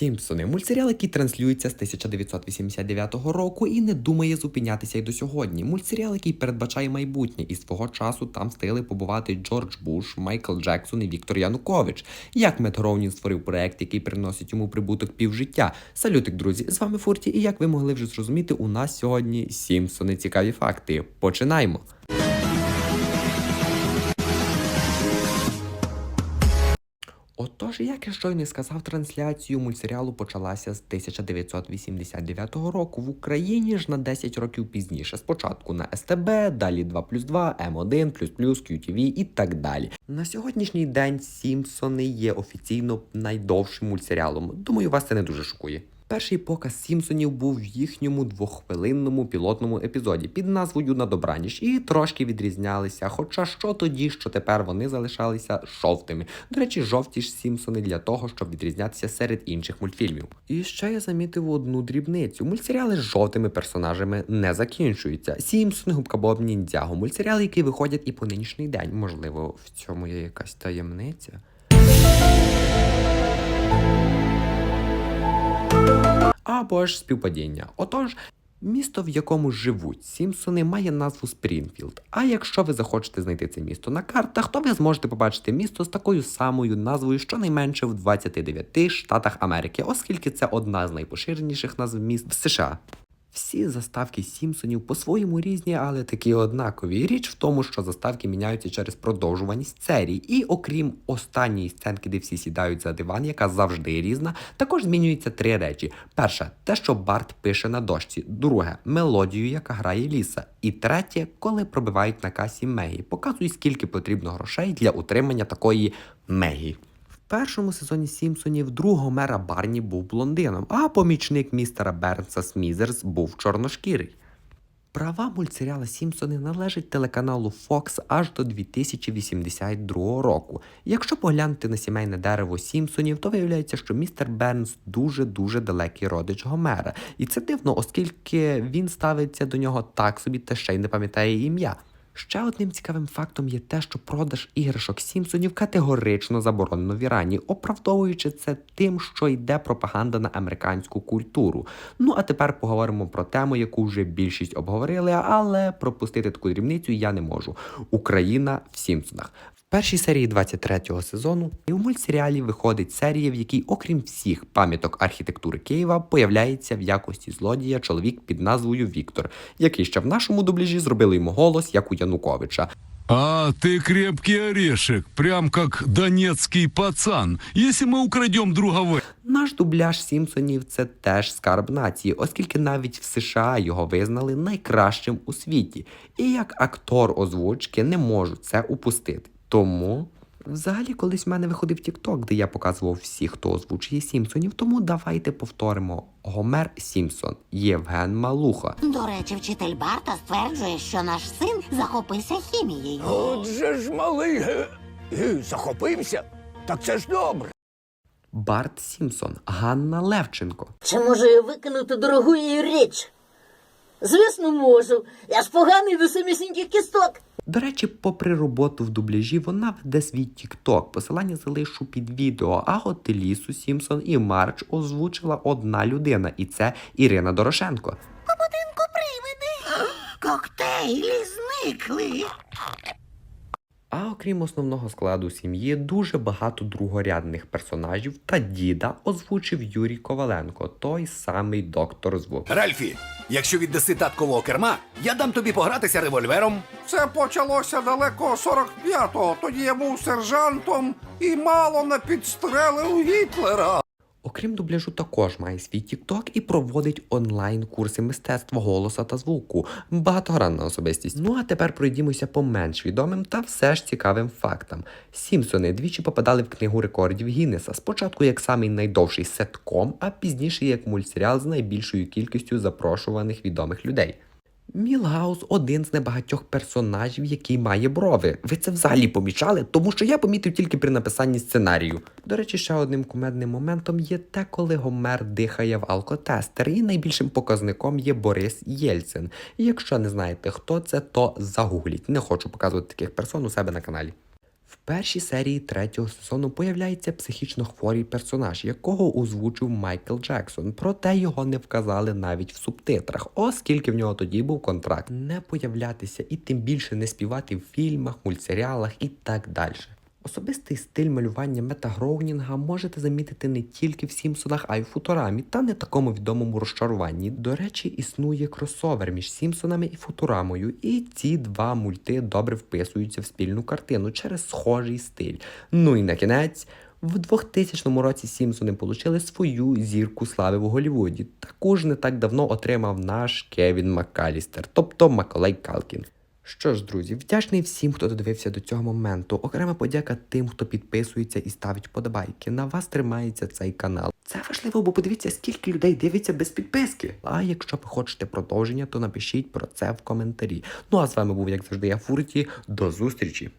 Сімпсони мультсеріал, який транслюється з 1989 року і не думає зупинятися й до сьогодні. Мультсеріал, який передбачає майбутнє, і свого часу там встигли побувати Джордж Буш, Майкл Джексон і Віктор Янукович. Як Мет Гроунін створив проект, який приносить йому прибуток півжиття. Салютик, друзі, з вами Фурті, і як ви могли вже зрозуміти, у нас сьогодні Сімпсони цікаві факти. Починаємо. Отож, як я щойно сказав, трансляцію мультсеріалу почалася з 1989 року в Україні ж на 10 років пізніше. Спочатку на СТБ, далі 2 плюс 2, М1, плюс плюс, QTV і так далі. На сьогоднішній день Сімпсони є офіційно найдовшим мультсеріалом. Думаю, вас це не дуже шокує. Перший показ Сімпсонів був в їхньому двоххвилинному пілотному епізоді під назвою На добраніч і трошки відрізнялися. Хоча що тоді, що тепер вони залишалися жовтими. До речі, жовті ж Сімпсони для того, щоб відрізнятися серед інших мультфільмів. І ще я замітив одну дрібницю: мультсеріали з жовтими персонажами не закінчуються. Сімпсони, губка Боб, Ніндзяго, мультсеріали, які виходять і по нинішній день. Можливо, в цьому є якась таємниця. Або ж співпадіння. Отож, місто, в якому живуть Сімпсони, має назву Спрінфілд. А якщо ви захочете знайти це місто на картах, то ви зможете побачити місто з такою самою назвою, щонайменше в 29 штатах Америки, оскільки це одна з найпоширеніших назв міст в США. Всі заставки Сімпсонів по-своєму різні, але такі однакові. Річ в тому, що заставки міняються через продовжуваність серій. І окрім останньої сценки, де всі сідають за диван, яка завжди різна, також змінюються три речі: перше, те, що Барт пише на дошці, друге мелодію, яка грає ліса. І третє, коли пробивають на касі Мегі, показують, скільки потрібно грошей для утримання такої Мегі. Першому сезоні Сімпсонів другого мера Барні був блондином, а помічник містера Бернса Смізерс був чорношкірий. Права мультсеріала Сімпсони належать телеканалу Fox аж до 2082 року. Якщо поглянути на сімейне дерево Сімпсонів, то виявляється, що містер Бернс дуже-дуже далекий родич Гомера. І це дивно, оскільки він ставиться до нього так собі та ще й не пам'ятає ім'я. Ще одним цікавим фактом є те, що продаж іграшок Сімпсонів категорично заборонено в Ірані, оправдовуючи це тим, що йде пропаганда на американську культуру. Ну а тепер поговоримо про тему, яку вже більшість обговорили, але пропустити таку дрібницю я не можу. Україна в Сімпсонах. В першій серії 23-го сезону і у мультсеріалі виходить серія, в якій, окрім всіх пам'яток архітектури Києва, появляється в якості злодія чоловік під назвою Віктор, який ще в нашому дубляжі зробили йому голос, як у Януковича. А ты крепкий орешек, прям как донецкий пацан. Если мы украдем друга В, Наш дубляж Сімпсонів це теж скарб нації, оскільки навіть в США його визнали найкращим у світі. І як актор озвучки не можу це упустити. Тому. Взагалі, колись в мене виходив TikTok, де я показував всіх, хто озвучує Сімпсонів, тому давайте повторимо. Гомер Сімпсон, Євген Малуха, До речі, вчитель Барта стверджує, що наш син захопився хімією. Отже ж малий ге, ге, захопився. Так це ж добре. Барт Сімпсон, Ганна Левченко, Чи можу я викинути дорогу її річ? Звісно, можу. Я ж поганий до самісіньких кісток. До речі, попри роботу в дубляжі, вона веде свій тікток. Посилання залишу під відео. А от Лісу Сімпсон і Марч озвучила одна людина, і це Ірина Дорошенко. По будинку привиди. Коктейлі зникли. А окрім основного складу сім'ї, дуже багато другорядних персонажів та діда озвучив Юрій Коваленко, той самий доктор звук. Ральфі, якщо віддаси таткового керма, я дам тобі погратися револьвером. Це почалося далеко 45-го. Тоді я був сержантом і мало не підстрелив Гітлера. Окрім дубляжу, також має свій тікток і проводить онлайн курси мистецтва голоса та звуку. Багатогранна особистість. Ну а тепер пройдімося по менш відомим та все ж цікавим фактам. Сімпсони двічі попадали в книгу рекордів Гіннеса. Спочатку як самий найдовший сетком, а пізніше як мультсеріал з найбільшою кількістю запрошуваних відомих людей. Мілгаус один з небагатьох персонажів, який має брови. Ви це взагалі помічали? Тому що я помітив тільки при написанні сценарію. До речі, ще одним кумедним моментом є те, коли Гомер дихає в алкотестер, і найбільшим показником є Борис Єльцин. І якщо не знаєте, хто це, то загугліть. Не хочу показувати таких персон у себе на каналі. В першій серії третього сезону появляється психічно хворий персонаж, якого озвучив Майкл Джексон. Проте його не вказали навіть в субтитрах, оскільки в нього тоді був контракт не появлятися і тим більше не співати в фільмах, мультсеріалах і так далі. Особистий стиль малювання Мета Гроунінга можете замітити не тільки в Сімпсонах, а й в Футурамі та не такому відомому розчаруванні. До речі, існує кросовер між Сімпсонами і Футурамою, і ці два мульти добре вписуються в спільну картину через схожий стиль. Ну і на кінець. В 2000 році Сімпсони отримали свою зірку слави в Голлівуді. Ж не так давно отримав наш Кевін Маккалістер, тобто Маколей Калкін. Що ж, друзі, вдячний всім, хто додивився до цього моменту. Окрема подяка тим, хто підписується і ставить подобайки. На вас тримається цей канал. Це важливо, бо подивіться, скільки людей дивиться без підписки. А якщо ви хочете продовження, то напишіть про це в коментарі. Ну а з вами був, як завжди, я Фурті. До зустрічі!